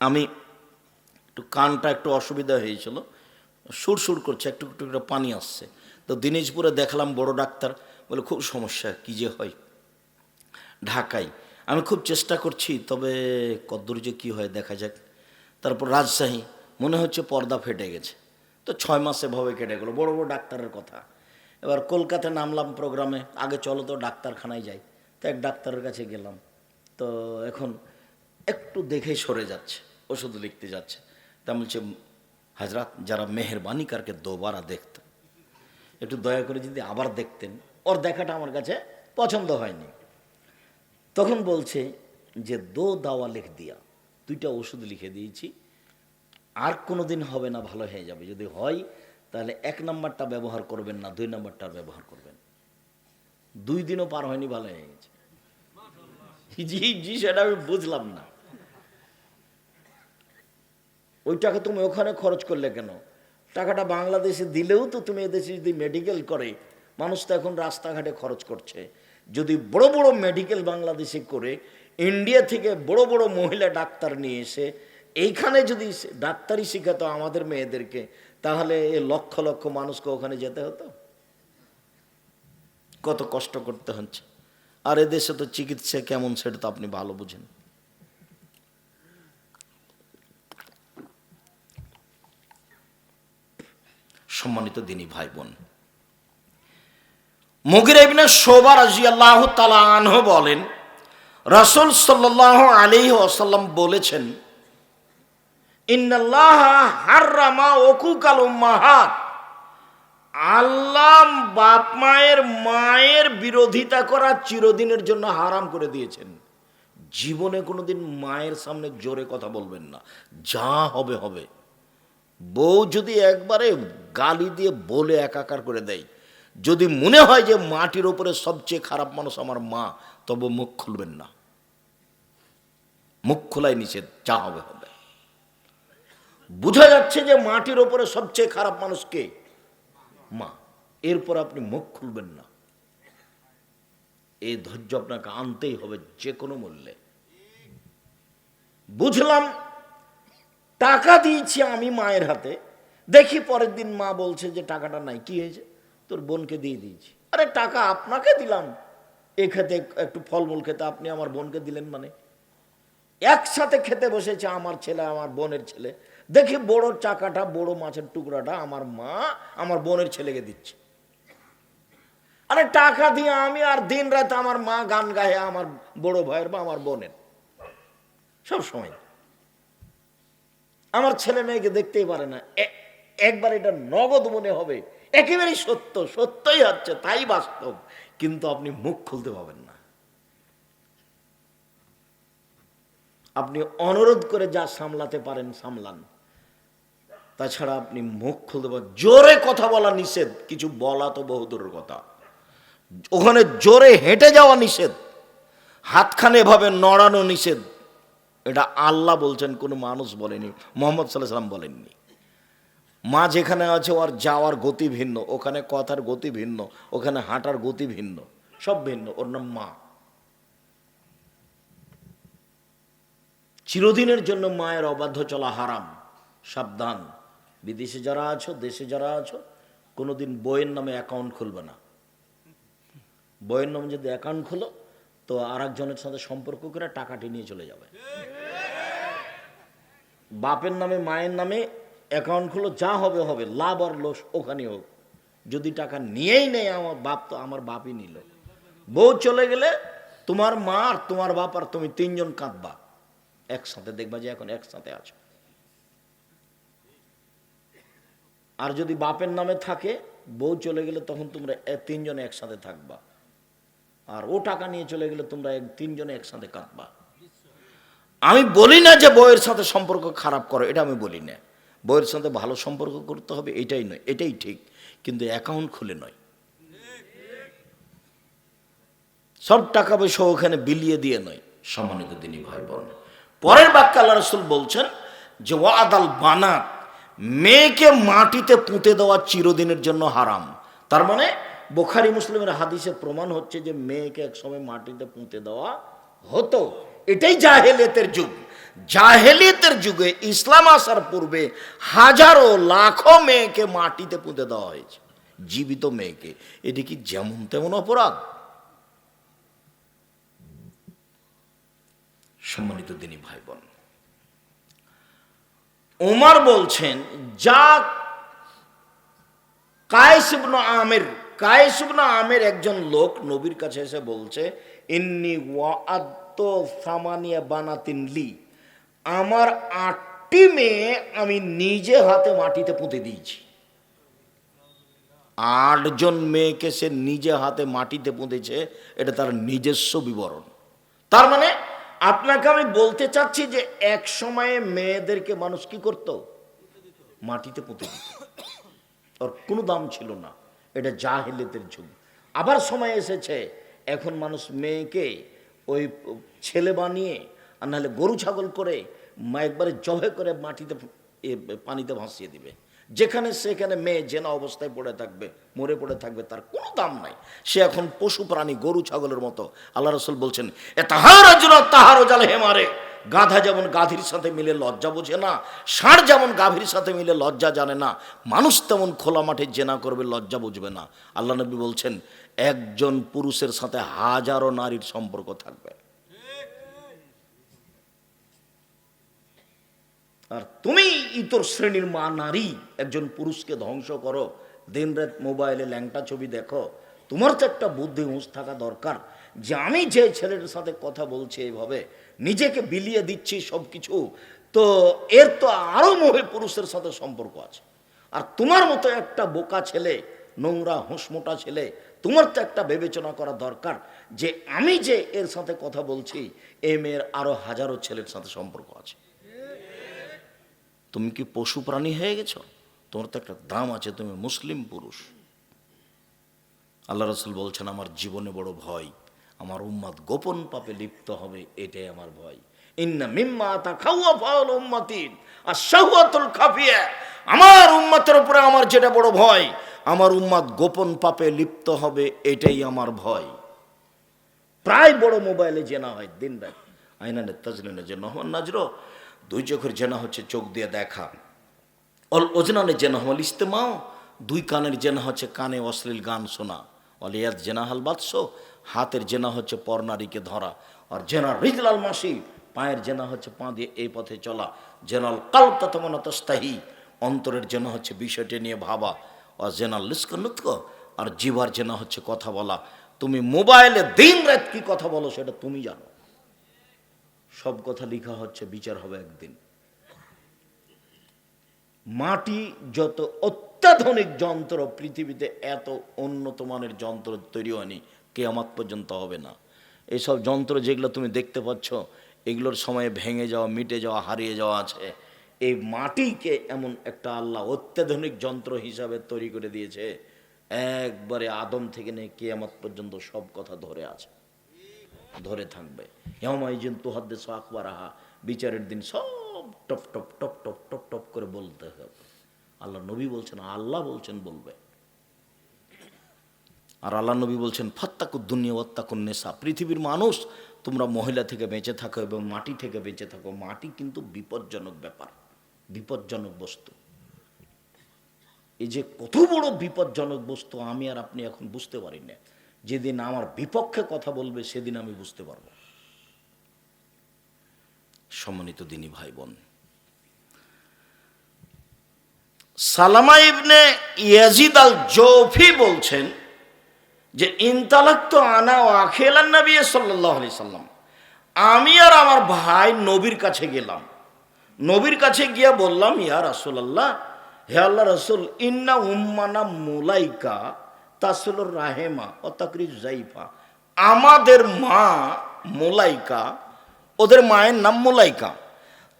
আমি একটু কানটা একটু অসুবিধা হয়েছিল সুর সুর করছে, একটু একটু করে পানি আসছে। তো দিনাজপুরে দেখলাম বড় ডাক্তার, বলে খুব সমস্যা, কী যে হয়? ঢাকায়। আমি খুব চেষ্টা করছি, তবে কদ্দূর যে কী হয় দেখা যাক। তারপর রাজশাহী, মনে হচ্ছে পর্দা ফেটে গেছে। তো ছয় মাস এভাবে কেটে গেলো, বড় বড় ডাক্তারের কথা। এবার কলকাতায় নামলাম প্রোগ্রামে, আগে চলো তো ডাক্তারখানায় যাই। তো এক ডাক্তারের কাছে গেলাম। তো এখন একটু দেখেই সরে যাচ্ছে। ওষুধ লিখতে যাচ্ছে। তা বলছে হাজরাত যারা মেহরবানি কারকে দোবারা দেখতেন একটু দয়া করে যদি আবার দেখতেন। ওর দেখাটা আমার কাছে পছন্দ হয়নি। তখন বলছে যে, দো দাওয়া লিখ দিয়া, দুইটা ওষুধ লিখে দিয়েছি। আর কোনো দিন হবে না, ভালো হয়ে যাবে। যদি হয়, তাহলে এক নাম্বারটা ব্যবহার করবেন না, দুই নাম্বারটা ব্যবহার করবেন। দুই দিনও পার হয়নি, ভালো হয়ে গেছে। জি জি, সেটা আমি বুঝলাম না। ওই টাকা তুমি ওখানে খরচ করলে কেন? টাকাটা বাংলাদেশে দিলেও তো তুমি এদেশে যদি মেডিকেল করে, মানুষ তো এখন রাস্তাঘাটে খরচ করছে। যদি বড় বড় মেডিকেল বাংলাদেশে করে ইন্ডিয়া থেকে বড় বড় মহিলা ডাক্তার নিয়ে এসে, এইখানে যদি ডাক্তারি শেখাতো আমাদের মেয়েদেরকে, তাহলে এ লক্ষ লক্ষ মানুষকে ওখানে যেতে হতো? কত কষ্ট করতে হচ্ছে। আর এদেশে তো চিকিৎসা কেমন সেটা তো আপনি ভালো বুঝেন। সম্মানিত দিনী ভাই বোন মুগির শোভা রাজিয়াল্লাহ তালা আনহু বলেন, রাসূল সাল্লাল্লাহু আলাইহি ওয়াসাল্লাম বলেছেন আল্লাহ বাপ মায়ের মায়ের বিরোধিতা করা চিরদিনের জন্য হারাম করে দিয়েছেন। জীবনে কোনোদিন মায়ের সামনে জোরে কথা বলবেন না। যা হবে হবে। বউ যদি একবারে গালি দিয়ে বলে একাকার করে দেয়, যদি মনে হয় যে মাটির ওপরে সবচেয়ে খারাপ মানুষ আমার মা, তবে মুখ খুলবেন না। মুখ খোলাই নিষেধ, যা হবে হবে। বোঝা যাচ্ছে যে মাটির ওপরে সবচেয়ে খারাপ মানুষ কে? মা। এরপর আপনি মুখ খুলবেন না। এই ধৈর্য আপনাকে আনতেই হবে যে কোনো মূল্যে। বুঝলাম টাকা দিয়েছি আমি মায়ের হাতে। দেখি পরের দিন মা বলছে যে টাকাটা নাই, কি হয়েছে? তোর বোনকে দিয়ে দিয়েছি। আরে টাকা আপনাকে দিলাম। এ খেতে একটু ফলমূল খেতে আপনি আমার বোনকে দিলেন মানে। একসাথে খেতে বসেছে আমার ছেলে, আমার বোনের ছেলে। দেখি বড় চাকাটা, বড় মাছের টুকরাটা আমার মা আমার বোনের ছেলেকে দিচ্ছে। আরে টাকা দিয়ে আমি আর দিন রাত আমার মা গান গায়ে, আমার বড় ভাইয়ের বা আমার বোনের। সব সময়। আমার ছেলে মেয়েকে দেখতেই পারে না। একবার এটা নগদ মনে হবে। একেবারেই সত্য, সত্যই হচ্ছে, তাই বাস্তব। কিন্তু আপনি মুখ খুলতে পাবেন না। আপনি অনুরোধ করে যা সামলাতে পারেন, সামলান। তাছাড়া আপনি মুখ খুলতে পারেন জোরে কথা বলা নিষেধ। কিছু বলা তো বহুদূরের কথা। ওখানে জোরে হেঁটে যাওয়া নিষেধ। হাতখানে এভাবে নড়ানো নিষেধ। এটা আল্লাহ বলছেন, কোনো মানুষ বলেনি, মোহাম্মদ সাল্লাহ সাল্লাম বলেননি। মা যেখানে আছে, ওর যাওয়ার গতি ভিন্ন, ওখানে কথার গতি ভিন্ন, ওখানে হাঁটার গতি ভিন্ন, সব ভিন্ন, ওর নাম মা। চিরদিনের জন্য মায়ের অবাধ্য চলা হারাম, সাবধান। বিদেশে যারা আছো, দেশে যারা আছো, কোনোদিন বইয়ের নামে অ্যাকাউন্ট খুলবে না। বইয়ের নামে যদি অ্যাকাউন্ট খোলো, তো আর একজনের সাথে সম্পর্ক করে টাকাটি নিয়ে চলে যাবে। বাপের নামে, মায়ের নামে অ্যাকাউন্ট খুলো, যা হবে হবে, লাভ আর লোস ওখানে হোক। যদি টাকা নিয়েই নেই আমার বাপ, তো আমার বাপই নিল। বউ চলে গেলে তোমার মা আর তোমার বাপ আর তুমি তিনজন কাঁদবা। একসাথে দেখবা যে এখন একসাথে আছো। আর যদি বাপের নামে থাকে, বউ চলে গেলে তখন তোমরা তিনজনে একসাথে থাকবা। আর ও টাকা নিয়ে চলে গেলে তোমরা তিনজনে একসাথে কাঁদবা। আমি বলি না যে বইয়ের সাথে সম্পর্ক খারাপ করো, এটা আমি বলি না। বইয়ের সাথে ভালো সম্পর্ক করতে হবে, এটাই নয়, এটাই ঠিক, কিন্তু অ্যাকাউন্ট খুলে নয়। সব টাকা পয়সা ওখানে বিলিয়ে দিয়ে নয়, সম্মানিত দিনী ভাই বোন পরের বাক্যে আল্লাহ রসুল বলছেন যে, ওয়াদাল বানাত, মেয়েকে মাটিতে পুঁতে দেওয়া চিরদিনের জন্য হারাম। তার মানে বোখারি মুসলিমের হাদিসে প্রমাণ হচ্ছে যে, মেয়েকে একসময় মাটিতে পুঁতে দেওয়া হতো। এটাই জাহেলিয়াতের যুগ। জাহেলিয়তের যুগে ইসলাম আসার পূর্বে হাজারো লাখো মেয়েকে মাটিতে পুঁতে দেওয়া হয়েছে, জীবিত মেয়েকে। এটি কি যেমন তেমন অপরাধ? সম্মানিত দিনী ভাই বোন ওমর বলছেন, যা কায়েসিবন আমের কায়েসিবন আমের একজন লোক নবীর কাছে এসে বলছে, ইন্নি ওয়াদ্দ সামানিয়া বানাতিন লি। আমার আটটি মেয়ে আমি নিজে হাতে মাটিতে পুঁতে দিয়েছি। আটজন মেয়েকে সে নিজে হাতে মাটিতে পুঁতেছে, এটা তার নিজস্ব বিবরণ। তার মানে আপনাকে আমি বলতে চাচ্ছি যে এক সময়ে মেয়েদেরকে মানুষ কি করত? মাটিতে পুঁতে দিত। ওর কোনো দাম ছিল না। এটা জাহেলিয়াতের যুগ। আবার সময় এসেছে, এখন মানুষ মেয়েকে ওই ছেলে বানিয়ে আর নাহলে গরু ছাগল করে মা একবারে জবে করে মাটিতে পানিতে ভাসিয়ে দিবে। যেখানে সেখানে মেয়ে জেনা অবস্থায় পড়ে থাকবে, মরে পড়ে থাকবে, তার কোনো দাম নাই। সে এখন পশু প্রাণী, গরু ছাগলের মতো। আল্লাহ রসুল বলছেন, এ তাহার তাহারও জালে হেমারে গাধা যেমন গাধির সাথে মিলে লজ্জা বোঝে না, ষাঁড় যেমন গাভীর সাথে মিলে লজ্জা জানে না, মানুষ তেমন খোলা মাঠে জেনা করবে, লজ্জা বুঝবে না। আল্লাহ নবী বলছেন একজন পুরুষের সাথে হাজারো নারীর সম্পর্ক থাকবে। আর তুমি ইতর শ্রেণির মা নারী, একজন পুরুষকে ধ্বংস করো। দিন রাত মোবাইলে ল্যাংটা ছবি দেখো। তোমার তো একটা বুদ্ধি হুঁশ থাকা দরকার যে আমি যে ছেলেটার সাথে কথা বলছি এইভাবে নিজেকে বিলিয়ে দিচ্ছি সব কিছু তো এর তো আরও মহে পুরুষের সাথে সম্পর্ক আছে। আর তোমার মতো একটা বোকা ছেলে, নোংরা হোঁসমোটা ছেলে তোমার তো একটা বিবেচনা করা দরকার যে আমি যে এর সাথে কথা বলছি, এ মেয়ের আরও হাজারো ছেলের সাথে সম্পর্ক আছে। তুমি কি পশু প্রাণী হয়ে গেছো? তোমার তো একটা দাম আছে, তুমি মুসলিম পুরুষ। আল্লাহ রসুল বলছেন, আমার জীবনে বড় ভয়, আমার উম্মাদ গোপন পাপে লিপ্ত হবে, এটাই আমার ভয়। ইন্না মিম্মা তা খাওয়া ফাউল উম্মাতিন আর শাহুয়াতুল খাফিয়া। আমার উম্মাতের উপরে আমার যেটা বড় ভয় আমার উম্মাদ গোপন পাপে লিপ্ত হবে, এটাই আমার ভয়। প্রায় বড় মোবাইলে জেনা হয়, দিন রাত। আইনানে তাজলিনে যে নহমান নাজরো, দুই চোখের জেনা হচ্ছে চোখ দিয়ে দেখা। অল ওজনানে জেনা হল ইস্তেমাও, দুই কানের জেনা হচ্ছে কানে অশ্লীল গান শোনা। অলিয়াত জেনা হাল বাদশ, হাতের জেনা হচ্ছে পরনারীকে ধরা। আর জেনার রিজলাল মাসি, পায়ের জেনা হচ্ছে পা দিয়ে এই পথে চলা। জেনাল কাল ততমনতস্তাহি অন্তরের জেনা হচ্ছে বিষয়টি নিয়ে ভাবা। জেনাল লিস্কনুৎক আর জিভার জেনা হচ্ছে কথা বলা। তুমি মোবাইলে দিন রাত কি কথা বলো সেটা তুমি জানো। সব কথা লেখা হচ্ছে, বিচার হবে একদিন। মাটি যত অত্যাধুনিক যন্ত্র, পৃথিবীতে এত উন্নত মানের যন্ত্র তৈরি হয়নি, কেয়ামাত পর্যন্ত হবে না। এসব যন্ত্র যেগুলো তুমি দেখতে পাচ্ছ, এগুলোর সময়ে ভেঙে যাওয়া, মিটে যাওয়া, হারিয়ে যাওয়া আছে। এই মাটিকে এমন একটা আল্লাহ অত্যাধুনিক যন্ত্র হিসাবে তৈরি করে দিয়েছে, একবারে আদম থেকে নিয়ে কেয়ামত পর্যন্ত সব কথা ধরে আছে, ধরে থাকবে। হেমাইজিন তুহাদ্দেশ আকবর আহা বিচারের দিন সব top top top top top top করে বলতে হবে। আল্লাহ নবী বলছেন, আল্লাহ বলছেন বলবে। আর আল্লাহ নবী বলছেন ফাত্তাকুর দুনিয়া ওত্তাকুন নেশা পৃথিবীর মানুষ তোমরা মহিলা থেকে বেঁচে থাকো এবং মাটি থেকে বেঁচে থাকো। মাটি কিন্তু বিপজ্জনক ব্যাপার। বিপজ্জনক বস্তু। এই যে কত বড় বিপজ্জনক বস্তু আমি আর আপনি এখন বুঝতে পারি না। যেদিন আমার বিপক্ষে কথা বলবে, সেদিন আমি বুঝতে পারব। সম্মানিত দিনী ভাই বোন সালামা ইবনে ইয়াজিদ আল জৌফি বলছেন যে ইনতালাক তো আনা ও আখেলান নবী সাল্লাহ আলি সাল্লাম। আমি আর আমার ভাই নবীর কাছে গেলাম। নবীর কাছে গিয়ে বললাম, ইয়া রাসুলাল্লাহ, হে আল্লাহ রসুল, ইন্না উম্মানা মুলাইকা তাসলুর রাহেমা ও তাকরিজ জাইফা আমাদের মা মোলাইকা, ওদের মায়ের নাম মোলাইকা।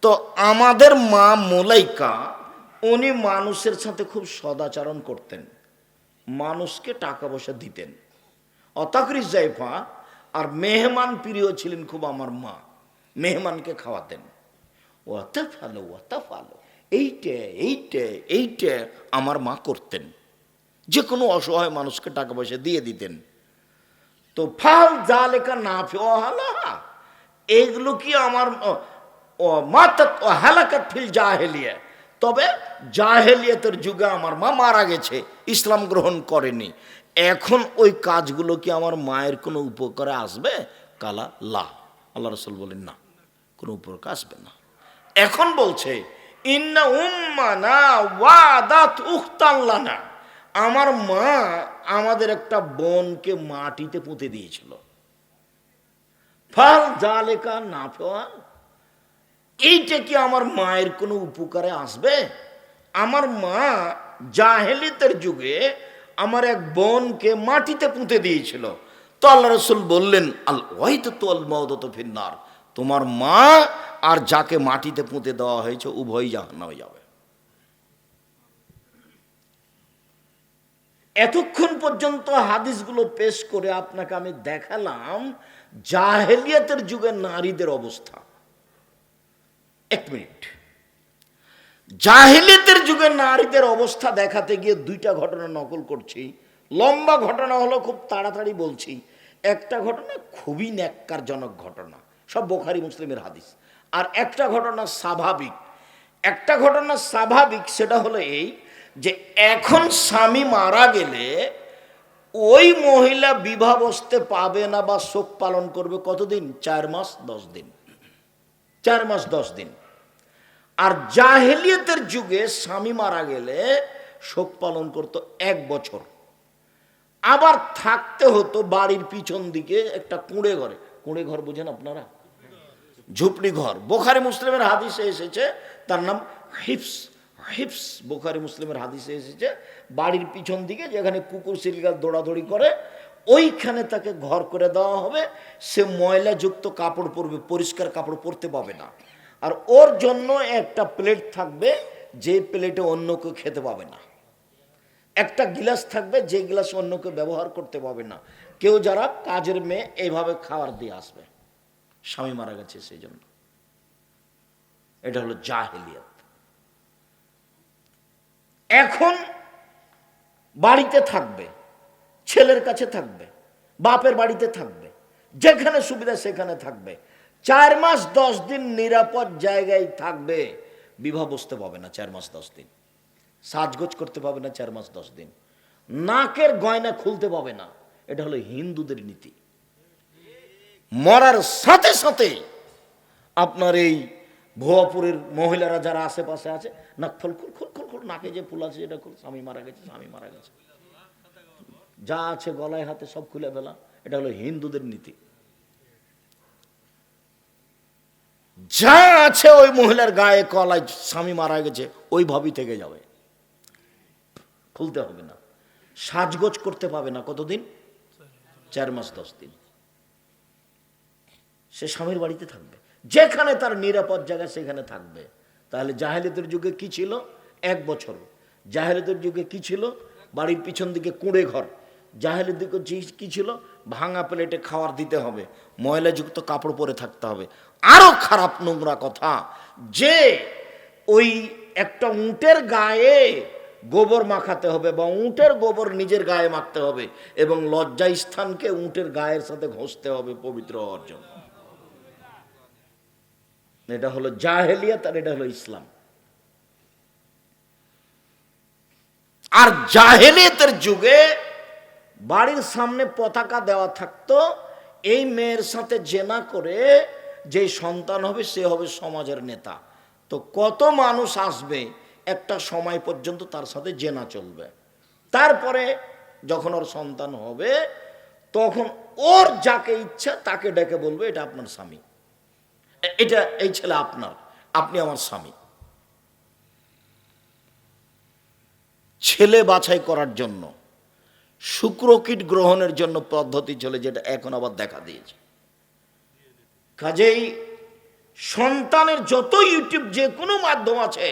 তো আমাদের মা মোলাইকা, উনি মানুষের সাথে খুব সদাচরণ করতেন। মানুষকে টাকা পয়সা দিতেন। অতাকরিস জাইফা আর মেহমান প্রিয় ছিলেন খুব আমার মা। মেহমানকে খাওয়াতেন। ওয়াতা ফালো ওয়াতা ফালো এইটে এইটে এইটে আমার মা করতেন। যে কোনো অসহায় মানুষকে টাকা পয়সা দিয়ে দিতেন। তো ফাল যা লেখা না ফেওয়ালা এগুলো কি আমার, ও মাতাত ও হালাকাত ফিল জাহেলিয়া। তবে জাহেলিয়াতের যুগে আমার মা মারা গেছে, ইসলাম গ্রহণ করেনি। এখন ওই কাজগুলো কি আমার মায়ের কোনো উপকারে আসবে? কালা, লা। আল্লাহ রসুল বলেন, না, কোনো উপকার আসবে না। এখন বলছে, ইন্না উম্মানা ওয়াদাত উখতাল্লানা আমার মা আমাদের একটা বোনকে মাটিতে পুঁতে দিয়েছিল। ফাল জালেকা না ফেওয়াল, এইটা কি আমার মায়ের কোনো উপকারে আসবে? আমার মা জাহেলিতের যুগে আমার এক বোনকে মাটিতে পুঁতে দিয়েছিল। তো আল্লাহ রসুল বললেন, আল ওয়াইত তো আল তোমার মা আর যাকে মাটিতে পুঁতে দেওয়া হয়েছে, উভয়ই জাহান্নামে যাবে। এতক্ষণ পর্যন্ত হাদিসগুলো পেশ করে আপনাকে আমি দেখালাম জাহেলিয়াতের যুগে নারীদের অবস্থা। এক মিনিট। জাহিলিয়াতের যুগে নারীদের অবস্থা দেখাতে গিয়ে দুইটা ঘটনা নকল করছি। লম্বা ঘটনা হলো খুব তাড়াতাড়ি বলছি। একটা ঘটনা খুবই ন্যাক্কারজনক ঘটনা, সব বোখারি মুসলিমের হাদিস। আর একটা ঘটনা স্বাভাবিক। একটা ঘটনা স্বাভাবিক সেটা হলো এই যে এখন স্বামী মারা গেলে ওই মহিলা বিবাহ বসতে পাবে না বা শোক পালন করবে কতদিন? চার মাস, দশ দিন। চার মাস, দশ দিন। আর জাহেলিয়তের যুগে স্বামী মারা গেলে শোক পালন করতো এক বছর। আবার থাকতে হতো বাড়ির পিছন দিকে একটা কুঁড়ে ঘরে। কুঁড়ে ঘর বুঝেন আপনারা? ঝুপড়ি ঘর। বোখারি মুসলিমের হাদিসে এসেছে, তার নাম হিপস হিপস বোখারি মুসলিমের হাদিসে এসেছে, বাড়ির পিছন দিকে যেখানে কুকুর সিলগা দৌড়াদৌড়ি করে, ওইখানে তাকে ঘর করে দেওয়া হবে। সে ময়লাযুক্ত কাপড় পরবে, পরিষ্কার কাপড় পরতে পাবে না। আর ওর জন্য একটা প্লেট থাকবে, যে প্লেটে অন্য কেউ খেতে পাবে না। একটা গিলাস থাকবে, যে গিলাস অন্য কেউ ব্যবহার করতে পাবে না। কেউ যারা কাজের মেয়ে, এইভাবে খাবার দিয়ে আসবে। স্বামী মারা গেছে সেই জন্য। এটা হলো জাহেলিয়াত। এখন বাড়িতে থাকবে, ছেলের কাছে থাকবে, বাপের বাড়িতে থাকবে, যেখানে সুবিধা সেখানে থাকবে। চার মাস দশ দিন নিরাপদ জায়গায় থাকবে। বিবাহ বসতে পাবে না চার মাস দশ দিন। সাজগোজ করতে পাবে না চার মাস দশ দিন। নাকের গয়না খুলতে পাবে না। এটা হলো হিন্দুদের নীতি। মরার সাথে সাথে আপনার এই ভুয়াপুরের মহিলারা যারা আশেপাশে আছে, নাক ফল খুল খুল খুল খুল নাকে যে ফুল আছে, এটা খুল, স্বামী মারা গেছে, স্বামী মারা গেছে। যা আছে গলায় হাতে সব খুলে ফেলা, এটা হলো হিন্দুদের নীতি। যা আছে ওই মহিলার গায়ে কলায় স্বামী মারা গেছে, ওইভাবেই থেকে যাবে। খুলতে হবে না। সাজগোজ করতে পাবে না কতদিন? চার মাস, দশ দিন। সে স্বামীর বাড়িতে থাকবে। যেখানে তার নিরাপদ জায়গা সেখানে থাকবে। তাহলে জাহেলিদের যুগে কি ছিল? এক বছর। জাহেলিদের যুগে কি ছিল? বাড়ির পিছন দিকে কুঁড়ে ঘর। জাহেলির দিকে কি ছিল? ভাঙা প্লেটে খাওয়ার দিতে হবে। ময়লাযুক্ত কাপড় পরে থাকতে হবে। আরও খারাপ নোংরা কথা। যে ওই একটা উঁটের গায়ে গোবর মাখাতে হবে বা উঁটের গোবর নিজের গায়ে মাখতে হবে এবং লজ্জা স্থানকে উঁটের গায়ের সাথে ঘষতে হবে পবিত্র জন্য। এটা হলো জাহেলিয়াত আর এটা হলো ইসলাম। আর জাহেলিয়াতের যুগে বাড়ির সামনে পতাকা দেওয়া থাকতো, এই মেয়ের সাথে জেনা করে যে সন্তান হবে সে হবে সমাজের নেতা। তো কত মানুষ আসবে, একটা সময় পর্যন্ত তার সাথে জেনা চলবে। তারপরে যখন ওর সন্তান হবে, তখন ওর যাকে ইচ্ছা তাকে ডেকে বলবে, এটা আপনার স্বামী। এটা, এই ছেলে আপনার, আপনি আমার স্বামী। ছেলে বাছাই করার জন্য শুক্রকিট গ্রহণের জন্য পদ্ধতি চলে, যেটা এখন আবার দেখা দিয়েছে। কাজেই সন্তানের যত ইউটিউব যে কোনো মাধ্যম আছে,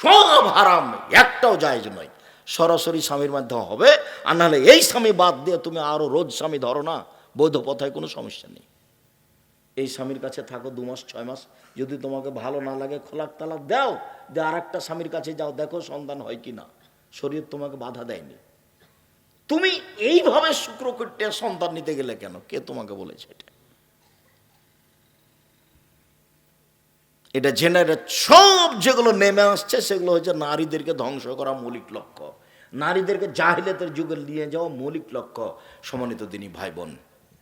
সব হারাম, একটাও জায়জ নয়। সরাসরি স্বামীর মাধ্যমে হবে, আর নাহলে এই স্বামী বাদ দিয়ে তুমি আরও রোজ স্বামী ধরো না, বৈধ পথায় কোনো সমস্যা নেই। এই স্বামীর কাছে থাকো দু মাস, ছয় মাস। যদি তোমাকে ভালো না লাগে, খোলাক তালাক দাও। যে আর একটা স্বামীর কাছে যাও, দেখো সন্তান হয় কি না। শরীর তোমাকে বাধা দেয়নি। তুমি এইভাবে শুক্রকীটে সন্তান নিতে গেলে কেন? কে তোমাকে বলেছে এটা? এটা জেনারেট সব যেগুলো নেমে আসছে, সেগুলো হচ্ছে নারীদেরকে ধ্বংস করা মৌলিক লক্ষ্য। নারীদেরকে জাহিলিয়াতের যুগে নিয়ে যাওয়া মৌলিক লক্ষ্য। সমানিত তিনি ভাই বোন